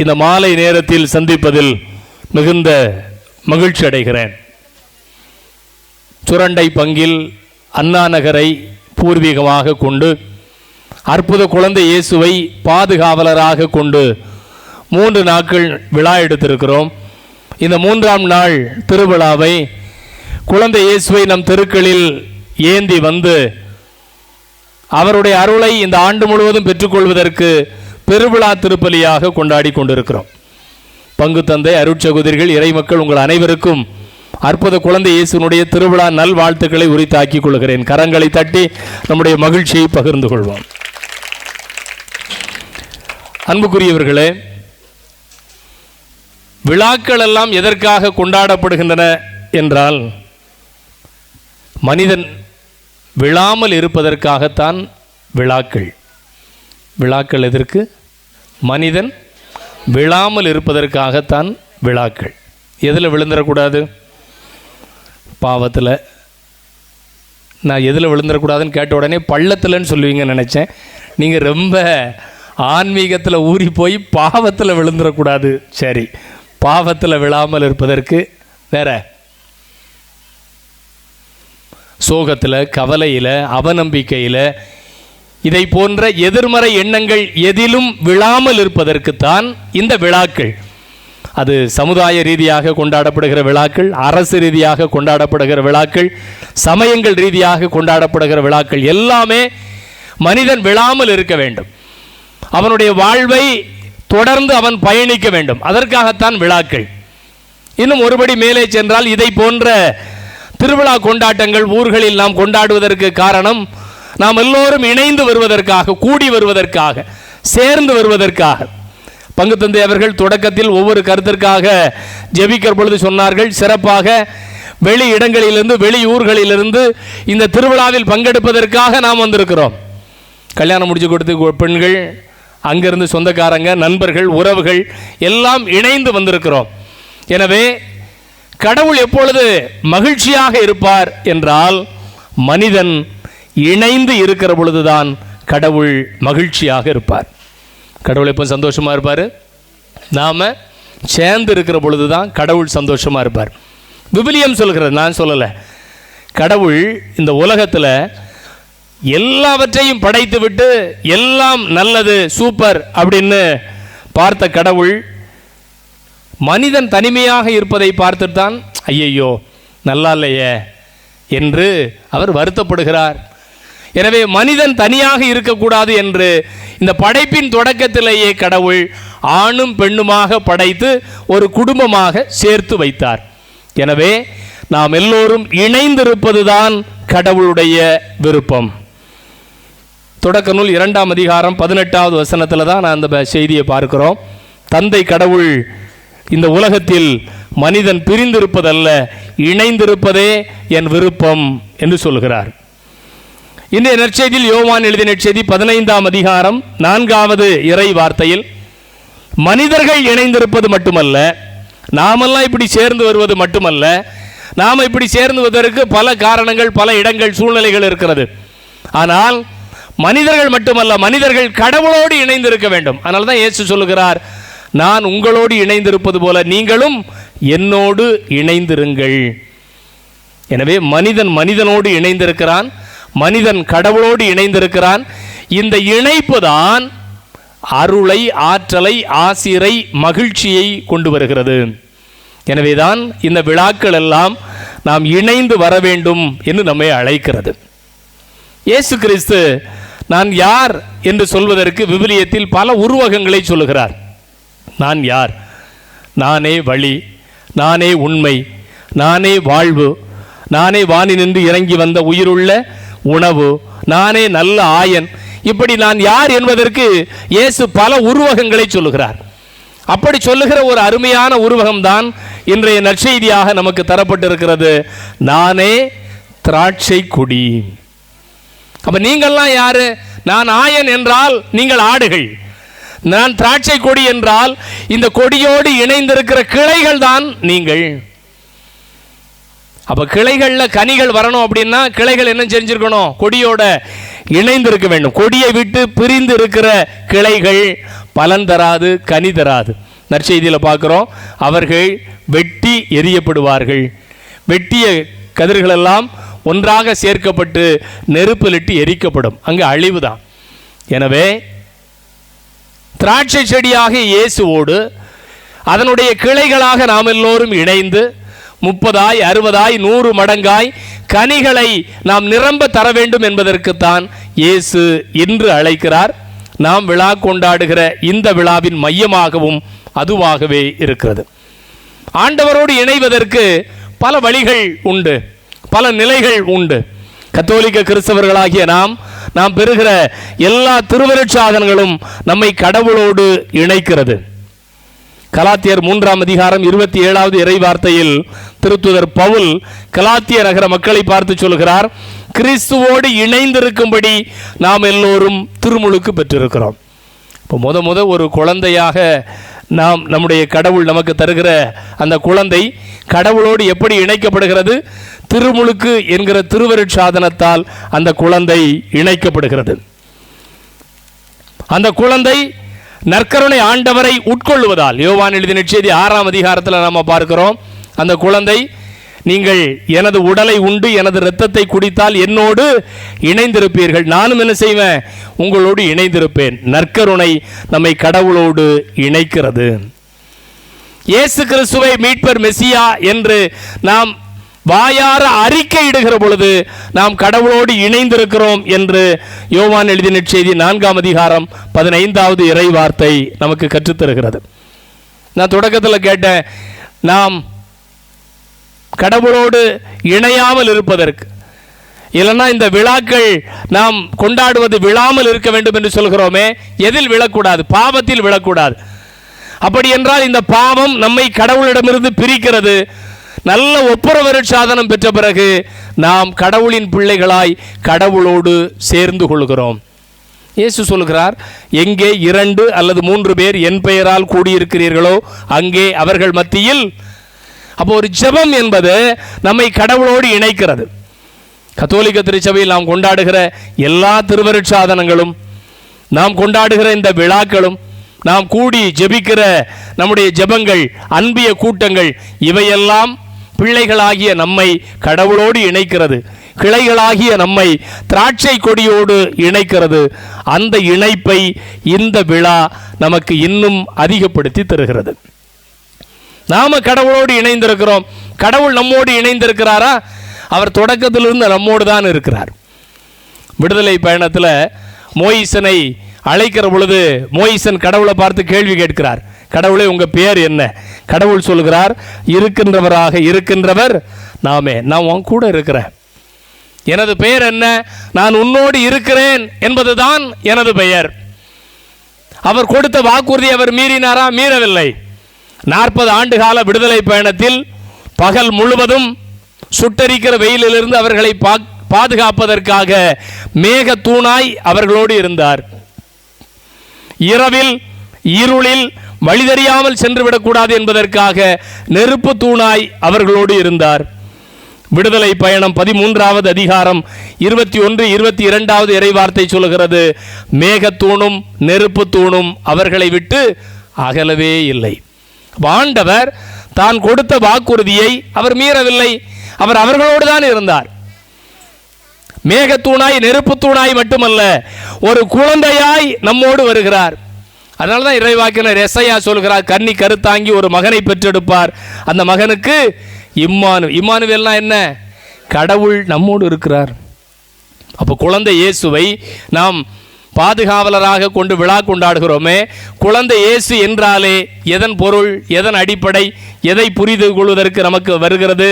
இந்த மாலை நேரத்தில் சந்திப்பதில் மிகுந்த மகிழ்ச்சி அடைகிறேன். சுரண்டை பங்கில் அண்ணா நகரை பூர்வீகமாக கொண்டு அற்புத குழந்தை இயேசுவை பாதுகாவலராக கொண்டு மூன்று நாட்கள் விழா எடுத்திருக்கிறோம். இந்த மூன்றாம் நாள் திருவிழாவை குழந்தை இயேசுவை நம் தெருக்களில் ஏந்தி வந்து அவருடைய அருளை இந்த ஆண்டு முழுவதும் பெற்றுக்கொள்வதற்கு பெருவிழா திருப்பலியாக கொண்டாடி கொண்டிருக்கிறோம். பங்கு தந்தை அருட்சகுதிர்கள் இறைமக்கள் உங்கள் அனைவருக்கும் அற்புத குழந்தை இயேசுனுடைய திருவிழா நல்வாழ்த்துக்களை உரித்தாக்கிக் கொள்கிறேன். கரங்களை தட்டி நம்முடைய மகிழ்ச்சியை பகிர்ந்து கொள்வோம். அன்புக்குரியவர்களே விழாக்கள் எல்லாம் எதற்காக கொண்டாடப்படுகின்றன என்றால் மனிதன் விழாமல் இருப்பதற்காகத்தான் விழாக்கள். விழாக்கள் எதற்கு? மனிதன் விழாமல் இருப்பதற்காகத்தான் விழாக்கள். எதில் விழுந்துடக்கூடாது பாவத்தில். நான் எதில் விழுந்துடக்கூடாதுன்னு கேட்ட உடனே பள்ளத்தில்னு சொல்லுவீங்கன்னு நினச்சேன். நீங்கள் ரொம்ப ஆன்மீகத்தில் ஊறி போய் பாவத்தில் விழுந்துடக்கூடாது சரி. பாவத்தில் விழாமல் இருப்பதற்கு வேற. சோகத்தில் கவலையில் அவநம்பிக்கையில் இதை போன்ற எதிர்மறை எண்ணங்கள் எதிலும் விழாமல் இருப்பதற்குத்தான் இந்த விழாக்கள். அது சமுதாய ரீதியாக கொண்டாடப்படுகிற விழாக்கள் அரசு ரீதியாக கொண்டாடப்படுகிற விழாக்கள் சமயங்கள் ரீதியாக கொண்டாடப்படுகிற விழாக்கள் எல்லாமே மனிதன் விழாமல் இருக்க வேண்டும். அவனுடைய வாழ்வை தொடர்ந்து அவன் பயணிக்க வேண்டும். அதற்காகத்தான் விழாக்கள். இன்னும் ஒருபடி மேலே சென்றால் இதை போன்ற திருவிழா கொண்டாட்டங்கள் ஊர்களில் நாம் கொண்டாடுவதற்கு காரணம் நாம் எல்லோரும் இணைந்து வருவதற்காக கூடி வருவதற்காக சேர்ந்து வருவதற்காக. பங்கு தந்தை அவர்கள் தொடக்கத்தில் ஒவ்வொரு கருத்திற்காக ஜெபிக்கிற பொழுது சொன்னார்கள் சிறப்பாக வெளி இடங்களிலிருந்து வெளி ஊர்களிலிருந்து இந்த திருவிழாவில் பங்கெடுப்பதற்காக நாம் வந்திருக்கிறோம். கல்யாணம் முடிச்சு கொடுத்து பெண்கள் அங்கிருந்து சொந்தக்காரங்க நண்பர்கள் உறவுகள் எல்லாம் இணைந்து வந்திருக்கிறோம். எனவே கடவுள் எப்பொழுது மகிழ்ச்சியாக இருப்பார் என்றால் மனிதன் இணைந்து இருக்கிற பொழுதுதான் கடவுள் மகிழ்ச்சியாக இருப்பார். கடவுள் எப்போ சந்தோஷமாக இருப்பார்? நாம் சேர்ந்து இருக்கிற பொழுது தான் கடவுள் சந்தோஷமாக இருப்பார். விபிலியம் சொல்கிறது நான் சொல்லலை. கடவுள் இந்த உலகத்தில் எல்லாவற்றையும் படைத்து விட்டு எல்லாம் நல்லது சூப்பர் அப்படின்னு பார்த்த கடவுள் மனிதன் தனிமையாக இருப்பதை பார்த்துத்தான் ஐயையோ நல்லா இல்லையே என்று அவர் வருத்தப்படுகிறார். எனவே மனிதன் தனியாக இருக்கக்கூடாது என்று இந்த படைப்பின் தொடக்கத்திலேயே கடவுள் ஆணும் பெண்ணுமாக படைத்து ஒரு குடும்பமாக சேர்த்து வைத்தார். எனவே நாம் எல்லோரும் இணைந்திருப்பதுதான் கடவுளுடைய விருப்பம். தொடக்க நூல் இரண்டாம் அதிகாரம் பதினெட்டாவது வசனத்தில் தான் நான் அந்த செய்தியை பார்க்கிறோம். தந்தை கடவுள் இந்த உலகத்தில் மனிதன் பிரிந்திருப்பதல்ல இணைந்திருப்பதே என் விருப்பம் என்று சொல்கிறார். இன்றைய நற்செய்தியில் யோவான் எழுதிய நற்செய்தி பதினைந்தாம் அதிகாரம் நான்காவது இறை வார்த்தையில் மனிதர்கள் இணைந்திருப்பது மட்டுமல்ல நாமெல்லாம் இப்படி சேர்ந்து வருவது மட்டுமல்ல நாம் இப்படி சேர்ந்து வருவதற்கு பல காரணங்கள் பல இடங்கள் சூழ்நிலைகள் இருக்கிறது. ஆனால் மனிதர்கள் மட்டுமல்ல மனிதர்கள் கடவுளோடு இணைந்திருக்க வேண்டும். அதனால தான் இயேசு சொல்லுகிறார் நான் உங்களோடு இணைந்திருப்பது போல நீங்களும் என்னோடு இணைந்திருங்கள். எனவே மனிதன் மனிதனோடு இணைந்திருக்கிறான் மனிதன் கடவுளோடு இணைந்திருக்கிறான். இந்த இணைப்பு தான் அருளை ஆற்றலை ஆசிரை மகிழ்ச்சியை கொண்டு வருகிறது. எனவேதான் இந்த விழாக்கள் எல்லாம் நாம் இணைந்து வர வேண்டும் என்று நம்மை அழைக்கிறது. இயேசு கிறிஸ்து நான் யார் என்று சொல்வதற்கு விவிலியத்தில் பல உருவகங்களை சொல்லுகிறார். நான் யார்? நானே வழி நானே உண்மை நானே வாழ்வு நானே வானினின்று இறங்கி வந்த உயிருள்ள உணவு நானே நல்ல ஆயன். இப்படி நான் யார் என்பதற்கு இயேசு பல உருவகங்களை சொல்லுகிறார். அப்படி சொல்லுகிற ஒரு அருமையான உருவகம்தான் இன்றைய நற்செய்தியாக நமக்கு தரப்பட்டிருக்கிறது. நானே திராட்சை கொடி அப்ப நீங்கள்லாம் யாரு? நான் ஆயன் என்றால் நீங்கள் ஆடுகள். நான் திராட்சை கொடி என்றால் இந்த கொடியோடு இணைந்திருக்கிற கிளைகள் தான் நீங்கள். அப்ப கிளைகளில் கனிகள் வரணும் அப்படின்னா கிளைகள் என்ன செஞ்சிருக்கணும்? கொடியோட இணைந்திருக்க வேண்டும். கொடியை விட்டு பிரிந்து இருக்கிற கிளைகள் பலன் தராது கனி தராது. நற்செய்தியில் பார்க்குறோம். அவர்கள் வெட்டி எரியப்படுவார்கள் வெட்டிய கதிர்களெல்லாம் ஒன்றாக சேர்க்கப்பட்டு நெருப்பிலிட்டு எரிக்கப்படும். அங்கே அழிவு தான் எனவே திராட்சை செடியாக இயேசுவோடு அதனுடைய கிளைகளாக நாம் எல்லோரும் இணைந்து முப்பதாய் அறுபதாய் நூறு மடங்காய் கனிகளை நாம் நிரம்ப தர வேண்டும் என்பதற்குத்தான் இயேசு என்று அழைக்கிறார். நாம் விழா கொண்டாடுகிற இந்த விழாவின் மையமாகவும் அதுவாகவே இருக்கிறது. ஆண்டவரோடு இணைவதற்கு பல வழிகள் உண்டு பல நிலைகள் உண்டு. கத்தோலிக்க கிறிஸ்தவர்களாகிய நாம் நாம் பெறுகிற எல்லா திருவருட்சாதனங்களும் நம்மை கடவுளோடு இணைக்கிறது. கலாத்தியர் மூன்றாம் அதிகாரம் இருபத்தி ஏழாவது இறை வார்த்தையில் திருத்துதர் பவுல் கலாத்திய நகர மக்களை பார்த்து சொல்கிறார் கிறிஸ்துவோடு இணைந்திருக்கும்படி நாம் எல்லோரும் திருமுழுக்கு பெற்றிருக்கிறோம். இப்போ முத முத ஒரு குழந்தையாக நாம் நம்முடைய கடவுள் நமக்கு தருகிற அந்த குழந்தை கடவுளோடு எப்படி இணைக்கப்படுகிறது? திருமுழுக்கு என்கிற திருவருட்சாதனத்தால் அந்த குழந்தை இணைக்கப்படுகிறது. அந்த குழந்தை நற்கருணை ஆண்டவரை உட்கொள்வதால் யோவான் எழுதி நிச்சயதி ஆறாம் அதிகாரத்தில் நம்ம பார்க்கிறோம். அந்த குழந்தை நீங்கள் எனது உடலை உண்டு எனது இரத்தத்தை குடித்தால் என்னோடு இணைந்திருப்பீர்கள். நானும் என்ன செய்வேன்? உங்களோடு இணைந்திருப்பேன். நற்கருணை நம்மை கடவுளோடு இணைக்கிறது. இயேசு கிறிஸ்துவை மீட்பர் மெசியா என்று நாம் வாயார அறிக்கையிடுகிற பொழுது நாம் கடவுளோடு இணைந்திருக்கிறோம் என்று யோவான் எழுதின செய்தி நான்காம் அதிகாரம் பதினைந்தாவது இறை வார்த்தை நமக்கு கற்றுத்தருகிறது. நான் தொடக்கத்தில் கேட்டேன் நாம் கடவுளோடு இணையாமல் இருப்பதற்கு இல்லைன்னா இந்த விழாக்கள் நாம் கொண்டாடுவது விழாமல் இருக்க வேண்டும் என்று சொல்கிறோமே எதில் விழக்கூடாது? பாவத்தில் விழக்கூடாது. அப்படி என்றால் இந்த பாவம் நம்மை கடவுளிடமிருந்து பிரிக்கிறது. நல்ல ஒப்புரவரு சாதனம் பெற்ற பிறகு நாம் கடவுளின் பிள்ளைகளாய் கடவுளோடு சேர்ந்து கொள்கிறோம். இயேசு சொல்கிறார் எங்கே இரண்டு அல்லது மூன்று பேர் என் பெயரால் கூடியிருக்கிறீர்களோ அங்கே அவர்கள் மத்தியில். அப்போ ஒரு ஜெபம் என்பது நம்மை கடவுளோடு இணைக்கிறது. கத்தோலிக்க திருச்சபையில் நாம் கொண்டாடுகிற எல்லா திருவருட்சாதனங்களும் நாம் கொண்டாடுகிற இந்த விழாக்களும் நாம் கூடி ஜெபிக்கிற நம்முடைய ஜெபங்கள் அன்பிய கூட்டங்கள் இவையெல்லாம் பிள்ளைகளாகிய நம்மை கடவுளோடு இணைக்கிறது. கிளைகளாகிய நம்மை திராட்சை கொடியோடு இணைக்கிறது. அந்த இணைப்பை இந்த விழா நமக்கு இன்னும் அதிகப்படுத்தி தருகிறது. நாம கடவுளோடு இணைந்திருக்கிறோம். கடவுள் நம்மோடு இணைந்திருக்கிறாரா? அவர் தொடக்கத்திலிருந்து நம்மோடு தான் இருக்கிறார். விடுதலை பயணத்தில் மோயிசனை அழைக்கிற பொழுது மோயிசன் கடவுளை பார்த்து கேள்வி கேட்கிறார். கடவுளே உங்க பேர் என்ன? கடவுள் சொல்கிறார் இருக்கின்றவராக இருக்கின்றவர் நாமே. நான் உன் கூட இருக்கிறேன். எனது பெயர் என்ன? நான் உன்னோடு இருக்கிறேன் என்பதுதான் எனது பெயர். அவர் கொடுத்த வாக்குறுதி அவர் மீறினாரா? மீறவில்லை. நாற்பது ஆண்டு கால விடுதலை பயணத்தில் பகல் முழுவதும் சுட்டரிக்கிற வெயிலிலிருந்து அவர்களை பா- பாதுகாப்பதற்காக மேக தூணாய் அவர்களோடு இருந்தார். இரவில் இருளில் வழிதறியாமல் சென்றுவிடக்கூடாது சென்று விடக்கூடாது என்பதற்காக நெருப்பு தூணாய் அவர்களோடு இருந்தார். விடுதலை பயணம் பதிமூன்றாவது அதிகாரம் இருபத்தி ஒன்று இருபத்தி இரண்டாவது இறைவார்த்தை சொல்கிறது மேகத்தூணும் நெருப்பு தூணும் அவர்களை விட்டு அகலவே இல்லை. அப்ப ஆண்டவர் தான் கொடுத்த வாக்குறுதியை அவர் மீறவில்லை. அவர் அவர்களோடு தான் இருந்தார். மேகத்தூணாய் நெருப்பு தூணாய் மட்டுமல்ல ஒரு குழந்தையாய் நம்மோடு வருகிறார். அதனால தான் இறைவாக்கினர் எஸ்ஐயா சொல்கிறார் கன்னி கருத்தாங்கி ஒரு மகனை பெற்றெடுப்பார். அந்த மகனுக்கு இம்மானு இம்மானுவேல்னா என்ன? கடவுள் நம்மோடு இருக்கிறார். அப்போ குழந்தை இயேசுவை நாம் பாதுகாவலராக கொண்டு விழா கொண்டாடுகிறோமே குழந்தை இயேசு என்றாலே எதன் பொருள் எதன் அடிப்படை எதை புரிந்து கொள்வதற்கு நமக்கு வருகிறது?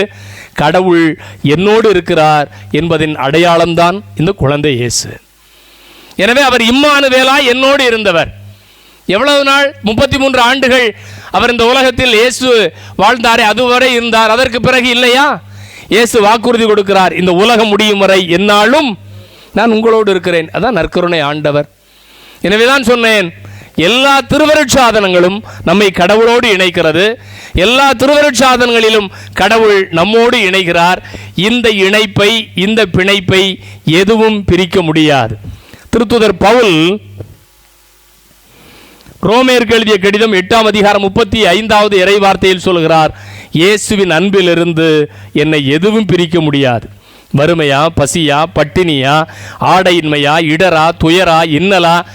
கடவுள் என்னோடு இருக்கிறார் என்பதின் அடையாளம்தான் இந்த குழந்தை இயேசு. எனவே அவர் இம்மானுவேலா என்னோடு இருந்தவர். எவ்வளவு நாள்? முப்பத்தி மூன்று ஆண்டுகள் அவர் இந்த உலகத்தில் இயேசு வாழ்ந்தாரே அதுவரை இருந்தார். அதற்கு பிறகு இல்லையா? இயேசு வாக்குறுதி கொடுக்கிறார் இந்த உலகம் முடியும் வரை என்னாலும் நான் உங்களோடு இருக்கிறேன். அதான் நற்கருணை ஆண்டவர். எனவேதான் சொன்னேன் எல்லா திருவருட்சாதனங்களும் நம்மை கடவுளோடு இணைக்கிறது. எல்லா திருவருட்சாதனங்களிலும் கடவுள் நம்மோடு இணைகிறார். இந்த இணைப்பை இந்த பிணைப்பை எதுவும் பிரிக்க முடியாது. திருத்துதர் பவுல் ரோமேற்கு எழுதிய கடிதம் எட்டாம் அதிகாரம் முப்பத்தி ஐந்தாவது இறை வார்த்தையில் சொல்கிறார் இயேசுவின் அன்பிலிருந்து என்னை எதுவும் பிரிக்க முடியாது. வறுமையா பசியா பட்டினியா ஆடையின்மையா இடரா துயரா இன்னலா?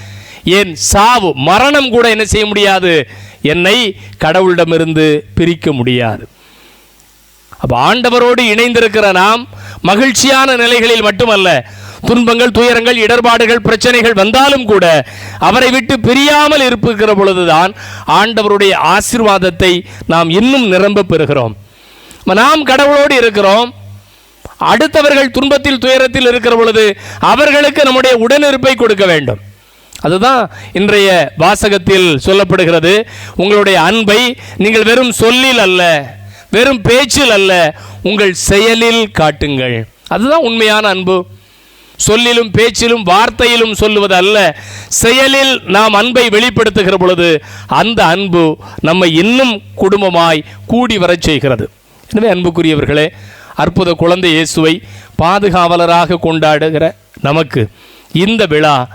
ஏன் சாவு மரணம் கூட என்ன செய்ய முடியாது? என்னை கடவுளிடமிருந்து பிரிக்க முடியாது. அப்போ ஆண்டவரோடு இணைந்திருக்கிற நாம் மகிழ்ச்சியான நிலைகளில் மட்டுமல்ல துன்பங்கள் துயரங்கள் இடர்பாடுகள் பிரச்சனைகள் வந்தாலும் கூட அவரை விட்டு பிரியாமல் இருப்புகிற பொழுதுதான் ஆண்டவருடைய ஆசீர்வாதத்தை நாம் இன்னும் நிரம்ப பெறுகிறோம். நாம் கடவுளோடு இருக்கிறோம். அடுத்தவர்கள் துன்பத்தில் துயரத்தில் இருக்கிற பொழுது அவர்களுக்கு நம்முடைய உடனிருப்பை கொடுக்க வேண்டும். அதுதான் இன்றைய வாசகத்தில் சொல்லப்படுகிறது. உங்களுடைய அன்பை நீங்கள் வெறும் சொல்லில் அல்ல வெறும் பேச்சில் அல்ல உங்கள் செயலில் காட்டுங்கள். அதுதான் உண்மையான அன்பு. சொல்லிலும் பேச்சிலும் வார்த்தையிலும் சொல்லுவது அல்ல செயலில் நாம் அன்பை வெளிப்படுத்துகிற பொழுது அந்த அன்பு நம்மை இன்னும் குடும்பமாய் கூடி வரச் செய்கிறது. எனவே அன்புக்குரியவர்களே அற்புத குழந்தை இயேசுவை பாதுகாவலராக கொண்டாடுகிற நமக்கு இந்த விழா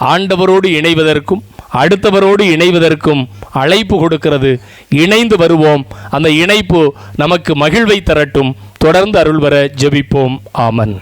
ஆண்டவரோடு இணைவதற்கும் அடுத்தவரோடு இணைவதற்கும் அழைப்பு கொடுக்கிறது. இணைந்து வருவோம். அந்த இணைப்பு நமக்கு மகிழ்வை தரட்டும். தொடர்ந்து அருள்வர ஜெபிப்போம். ஆமன்.